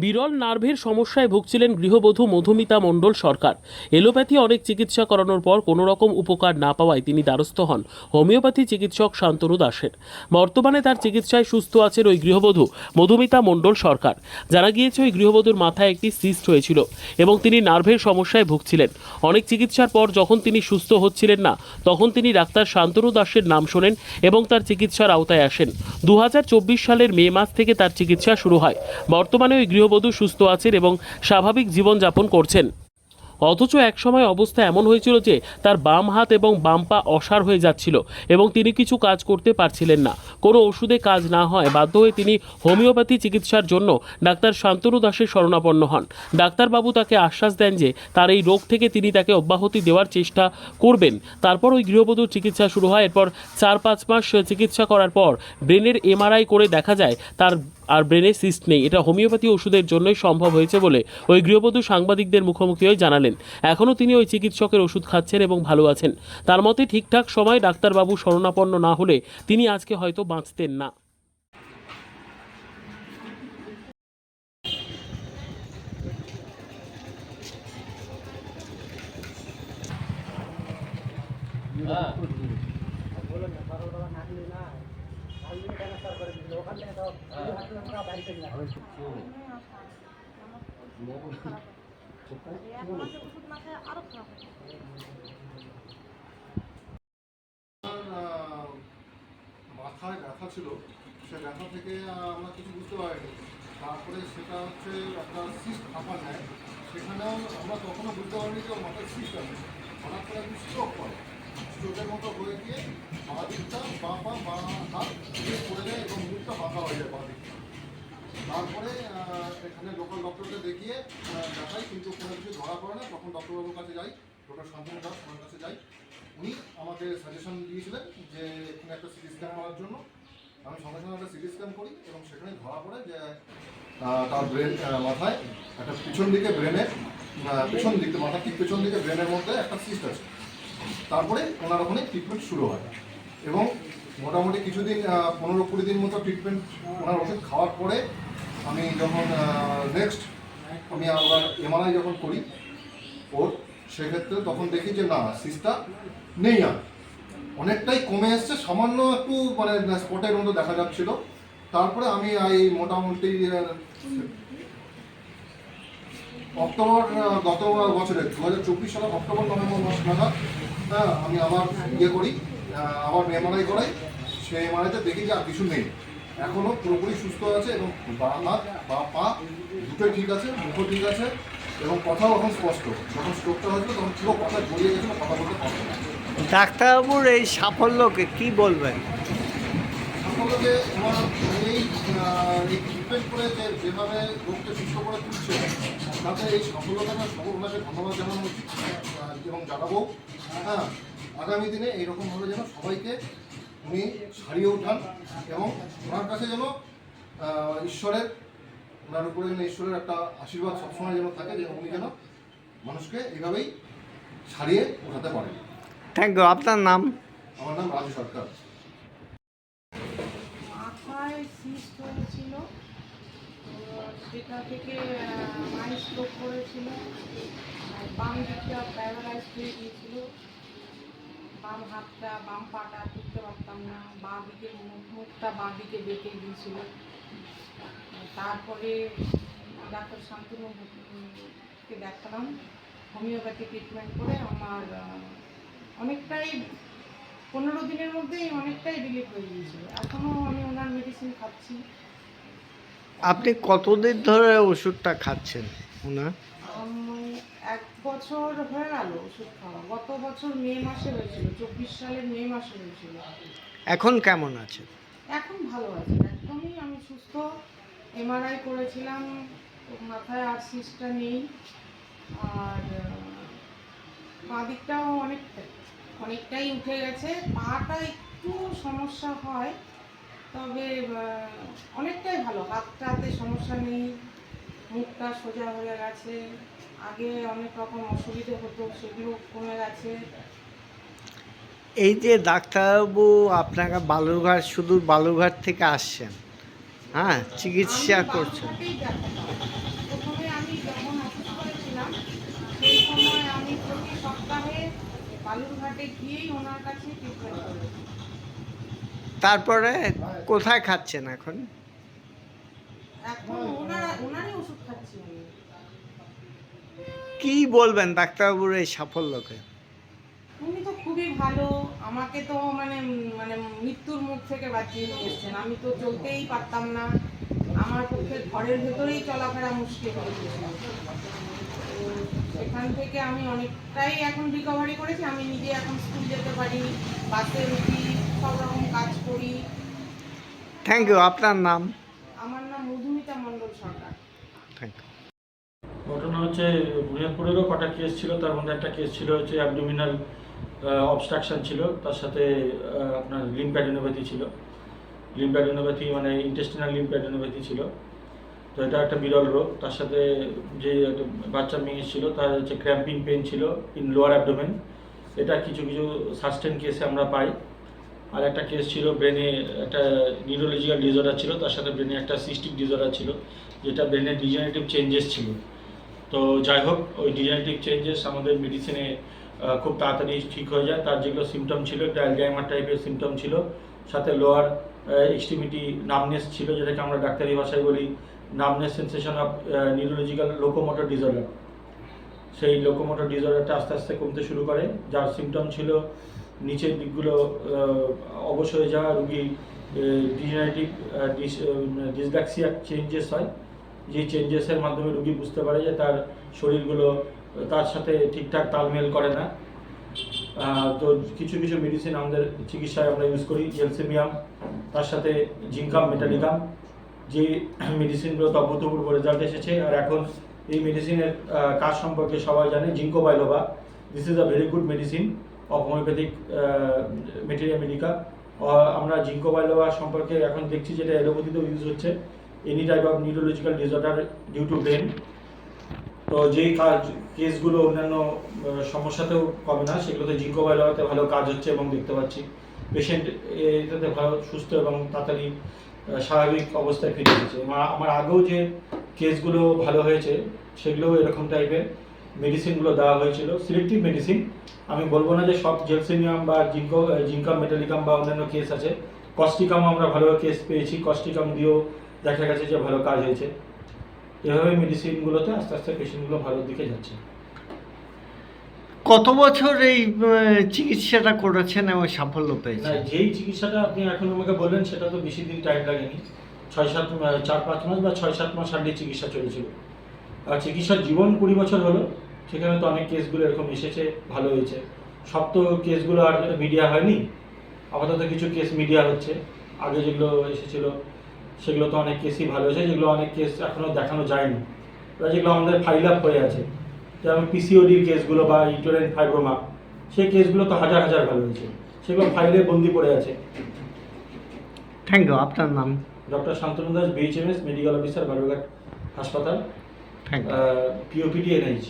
বিরল নার্ভের সমস্যায় ভুগছিলেন গৃহবধূ মধুমিতা মণ্ডল সরকার। এলোপ্যাথি অনেক চিকিৎসা করানোর পর কোনো রকম উপকার না পাওয়ায় তিনি দ্বারস্থ হন। হোমিওপ্যাথি চিকিৎসক শান্তনু দাসের। বর্তমানে তার চিকিৎসায় সুস্থ আছেন ওই গৃহবধূ মধুমিতা মণ্ডল সরকার। জানা গিয়েছে ওই গৃহবধূর মাথায় একটি সিস্ট হয়েছিল এবং তিনি নার্ভের সমস্যায় ভুগছিলেন। অনেক চিকিৎসার পর যখন তিনি সুস্থ হচ্ছিলেন না, তখন তিনি ডাক্তার শান্তনু দাসের নাম শোনেন এবং তার চিকিৎসার আওতায় আসেন। দু হাজার চব্বিশ সালের মে মাস থেকে তার চিকিৎসা শুরু হয়। বর্তমানে ওই গৃহবধূ সুস্থ আছেন এবং স্বাভাবিক জীবনযাপন করছেন। অথচ একসময় অবস্থা এমন হয়েছিল যে, তার বাম হাত এবং বাম পা অসার হয়ে যাচ্ছিল এবং তিনি কিছু কাজ করতে পারছিলেন না। কোনো ওষুধে কাজ না হয় বাধ্য হয়ে তিনি হোমিওপ্যাথি চিকিৎসার জন্য ডাক্তার শান্তনু দাসের শরণাপন্ন হন। ডাক্তারবাবু তাকে আশ্বাস দেন যে, তার এই রোগ থেকে তিনি তাকে অব্যাহতি দেওয়ার চেষ্টা করবেন। তারপর ওই গৃহবধূর চিকিৎসা শুরু হয়। এরপর চার পাঁচ মাস চিকিৎসা করার পর ব্রেনের এমআরআই করে দেখা যায়, তার আর ব্রেনে সিস্ট নেই। এটা হোমিওপ্যাথি ওষুধের জন্যই সম্ভব হয়েছে বলে ওই গৃহবধূ সাংবাদিকদের মুখোমুখি হয়ে জানালেন। এখনও তিনি ওই চিকিৎসকের ওষুধ খাচ্ছেন এবং ভালো আছেন। তার মতে ঠিকঠাক সময় ডাক্তারবাবু শরণাপন্ন না হলে তিনি আজকে হয়তো বাঁচতেন না। আহ, মাথায় ব্যথা ছিল, সে ব্যথা থেকে আমরা কিছু বুঝতে পারিনি। তারপরে সেটা হচ্ছে আপনার সিস্ট ফাঁপা নেয়। সেখানেও আমরা তখনও বুঝতে পারিনি যে মাথায় সিস্ট আছে। হঠাৎ করে একটু স্ট্রোক করে। স্ট্রোকের মতো হয়ে গিয়ে বাঁ দিকটা বাঁ পা বাঁ হাত দিয়ে পড়ে এবং মুখটা বাঁকা হয়ে যায় বাঁ তারপরে এখানে লোকাল ডক্টরকে দেখিয়ে দেখাই, কিন্তু কোনো কিছু ধরা পড়ে না। তখন ডক্টরবাবুর কাছে যাই ডক্টর শান্তনু দাস ওনার কাছে যাই। উনি আমাকে সাজেশন দিয়েছিলেন যে, এখানে একটা সিটি স্ক্যান করার জন্য। আমি সঙ্গে সঙ্গে একটা সিটি স্ক্যান করি এবং সেখানে ধরা পড়ে যে তার ব্রেন মাথায় একটা পিছন দিকে ব্রেনের পিছন দিকে মাথা ঠিক পিছন দিকে ব্রেনের মধ্যে একটা সিস্ট আছে। তারপরে ওনার ওখানে ট্রিটমেন্ট শুরু হয়। এবং মোটামুটি কিছুদিন পনেরো কুড়ি দিন মতো ট্রিটমেন্ট ওনার ওষুধ খাওয়ার পরে আমি যখন নেক্সট আমি আবার এমআরআই যখন করি, ওর সেক্ষেত্রে তখন দেখি যে না সিসটা নেই আর। অনেকটাই কমে এসছে, সামান্য একটু মানে স্পটের মতো দেখা যাচ্ছিল। তারপরে আমি এই মোটামুটি অক্টোবর গত বছরে দু হাজার চব্বিশ সালের অক্টোবর, নভেম্বর মাস নাগাদ হ্যাঁ আমি আবার ইয়ে করি। আবার এমআরআই করাই। সেই এমআরআইতে দেখি যে আর কিছু নেই। এখনও পুরোপুরি সুস্থ আছে এবং বা হাত বা পা দুটোই ঠিক আছে মুখও ঠিক আছে এবং কথাও এখন স্পষ্ট। যখন স্ট্রোকটা হয়েছিল তখন পুরো কথা জড়িয়ে গেছিল কথা বলতে পারতো না। ডাক্তারবাবুর এই সাফল্যকে কি বলবেন? সকলকে আমার এই ট্রিটমেন্ট করে যে যেভাবে রোগকে সুস্থ করে তুলছে তাতে এই সফলতাটা সকল ওনাকে ধন্যবাদ জানানো উচিত। এবং জানাব। হ্যাঁ আগামী দিনে এইরকমভাবে যেন সবাইকে উনি সারিয়ে ওঠান এবং ওনার কাছে যেন ঈশ্বরের ওনার উপরে যেন ঈশ্বরের একটা আশীর্বাদ সবসময় যেন থাকে যে উনি যেন মানুষকে এইভাবেই সারিয়ে ওঠাতে পারেন। থ্যাংক ইউ আপনার নাম? আমার নাম রাজু সরকার। মাথায় সিস্ট হয়েছিল। তো থেকে মাইন্ড স্ট্রোক করেছিল বাম দিকটা প্যারালাইজ হয়ে গিয়েছিল। বাম হাতটা, বাম পাটা তুলতে পারতাম না। বাঁ দিকে মুখ- মুখটা বাঁ দিকে বেঁকে গিয়েছিল। তারপরে ডাক্তার শান্তনু কে দেখালাম। হোমিওপ্যাথি ট্রিটমেন্ট করে আমার অনেকটাই পনেরো দিনের মধ্যেই অনেকটাই রিলিফ হয়ে গিয়েছিল। এখনও আমি ওনার মেডিসিন খাচ্ছি। আপনি কতদিন ধরে ওষুধটা খাচ্ছেন ওনার? বছর হয়ে গেল ওষুধ খাওয়া। গত বছর মে মাসে হয়েছিল চব্বিশ সালের মে মাসে হয়েছিল। এখন কেমন আছে? এখন ভালো আছে একদমই আমি সুস্থ। এমআরআই করেছিলাম মাথায় আর সিস্টটা নেই। আর বাঁ দিকটাও অনেকটা অনেকটাই উঠে গেছে। পাটা একটু সমস্যা হয় তবে অনেকটাই ভালো। হাতটাতে সমস্যা নেই মুখটা সোজা হয়ে গেছে। এই যে ডাক্তারবাবু আপনারা বালুরঘাট শুধু বালুরঘাট থেকে আসছেন হ্যাঁ চিকিৎসা করছেন। তারপরে কোথায় খাচ্ছেন এখন? এখন ওনারই ওষুধ খাচ্ছি কি বলবেন ডাক্তারবাবুর এই সাফল্যকে? উনি তো খুবই ভালো। আমাকে তো মানে মানে মৃত্যুর মুখ থেকে বাঁচিয়ে নিয়ে এসছেন। আমি তো চলতেই পারতাম না। আমার পক্ষে ঘরের ভেতরেই চলাফেরা মুশকিল হয়ে গেছিল সেখান থেকে আমি অনেকটাই এখন রিকভারি করেছি। আমি নিজে এখন স্কুল যেতে পারি বাসে উঠি সব রকম কাজ করি। থ্যাংক ইউ আপনার নাম? আমার নাম মধুমিতা মণ্ডল সরকার। থ্যাংক ইউ ঘটনা হচ্ছে বুনিয়াদপুরেরও কটা কেস ছিল, তার মধ্যে একটা কেস ছিল হচ্ছে অ্যাবডোমিনাল অবস্ট্রাকশন ছিল, তার সাথে আপনার লিম্প্যাডিনোপ্যাথি ছিল। লিম্প্যাডিনোপ্যাথি মানে ইন্টেস্টিনাল লিম্প্যাডিনোপ্যাথি ছিল। তো এটা একটা বিরল রোগ, তার সাথে যে বাচ্চা মেয়ে ছিল, তার হচ্ছে ক্র্যাম্পিং পেন ছিল ইন লোয়ার অ্যাবডোমেন এটা কিছু কিছু সাস্টেন কেসে আমরা পাই। আর একটা কেস ছিল ব্রেনে একটা নিউরোলজিক্যাল ডিসঅর্ডার ছিল, তার সাথে ব্রেনে একটা সিস্টিক ডিসঅর্ডার ছিল, যেটা ব্রেনে ডিজেনারেটিভ চেঞ্জেস ছিল। তো যাই হোক ওই ডিজেনারেটিভ চেঞ্জেস আমাদের মেডিসিনে খুব তাড়াতাড়ি ঠিক হয়ে যায়। তার যেগুলো সিমটম ছিল, একটা অ্যালজাইমার টাইপের সিমটম ছিল, সাথে লোয়ার এক্সট্রিমিটি নামনেস ছিল, যেটাকে আমরা ডাক্তারি ভাষায় বলি numbness sensation of neurological locomotor disorder সেই লোকোমোটর ডিসঅর্ডারটা আস্তে আস্তে কমতে শুরু করে। যার সিমটম ছিল নিচের দিকগুলো অবশ হয়ে যাওয়া রুগী ডিজেনারেটিভ ডিসব্যাক্সিয়া চেঞ্জেস হয়। যে চেঞ্জেসের মাধ্যমে রুগী বুঝতে পারে যে তার শরীরগুলো, তার সাথে ঠিকঠাক তালমেল করে না। তো কিছু কিছু মেডিসিন আমাদের চিকিৎসায় আমরা ইউজ করি জেলসেমিয়াম তার সাথে জিঙ্কাম মেটালিকাম যে মেডিসিনগুলো তো অভূতপূর্ব রেজাল্ট এসেছে। আর এখন এই মেডিসিনের কাজ সম্পর্কে সবাই জানে ginkgo biloba this is a very good medicine of homeopathic materia medica আমরা জিঙ্কো বাইলোভা সম্পর্কে এখন দেখছি যেটা এলোপ্যাথিতেও ইউজ হচ্ছে। Any type of neurological disorder due to brain তো যেই কাজ, কেসগুলো অন্যান্য সমস্যাতেও কমে না, সেগুলোতে জিঙ্কো বাইলোভাতে ভালো কাজ হচ্ছে এবং দেখতে পাচ্ছি। পেশেন্ট এটাতে ভালো, সুস্থ এবং তাড়াতাড়ি স্বাভাবিক অবস্থায় ফিরে এসেছে। আমার আগেও যে কেসগুলো ভালো হয়েছে সেগুলো এরকম টাইপের মেডিসিনগুলো দেওয়া হয়েছিল সিলেক্টিভ মেডিসিন আমি বলব না যে সব জেলসিনিয়াম বা জিঙ্কো জিঙ্কাম মেটালিকাম বা অন্যান্য কেস আছে। কস্টিকাম আমরা ভালো কেস পেয়েছি। কস্টিকাম দিয়েও দেখা গেছে যে ভালো কাজ হয়েছে। এভাবে মেডিসিনগুলোতে আস্তে আস্তে পেশেন্টগুলো ভালোর দিকে যাচ্ছে। কত বছর এই চিকিৎসাটা করেছেন এবং সাফল্য না পেয়েছেন যেই চিকিৎসাটা আপনি এখন আমাকে বললেন সেটা তো বেশি দিন টাইম লাগেনি। ছয় সাত চার পাঁচ মাস বা ছয় সাত মাস আগে চিকিৎসা চলেছিল। আর চিকিৎসার জীবন কুড়ি বছর হলো। সেখানে তো অনেক কেসগুলো এরকম এসেছে ভালো হয়েছে। সব তো কেসগুলো আর মিডিয়া হয়নি। আপাতত কিছু কেস মিডিয়া হচ্ছে। আগে যেগুলো এসেছিল সেগুলো তো অনেক কেসই ভালো হয়েছে যেগুলো অনেক কেস এখনও দেখানো যায়নি। এবার যেগুলো আমাদের ফাইল আপ হয়ে আছে যেমন পিসিওডির কেসগুলো বা ইটোরেন ফাইব্রোমা সেই কেসগুলো তো হাজার হাজার ভালো হয়েছে। সেগুলো ফাইলে বন্দি পড়ে আছে। থ্যাংক ইউ আপনার নাম? Doctor Shantanu Das BHMS medical officer Balurghat হাসপাতাল। Thank you পিওপিডি এনআইচ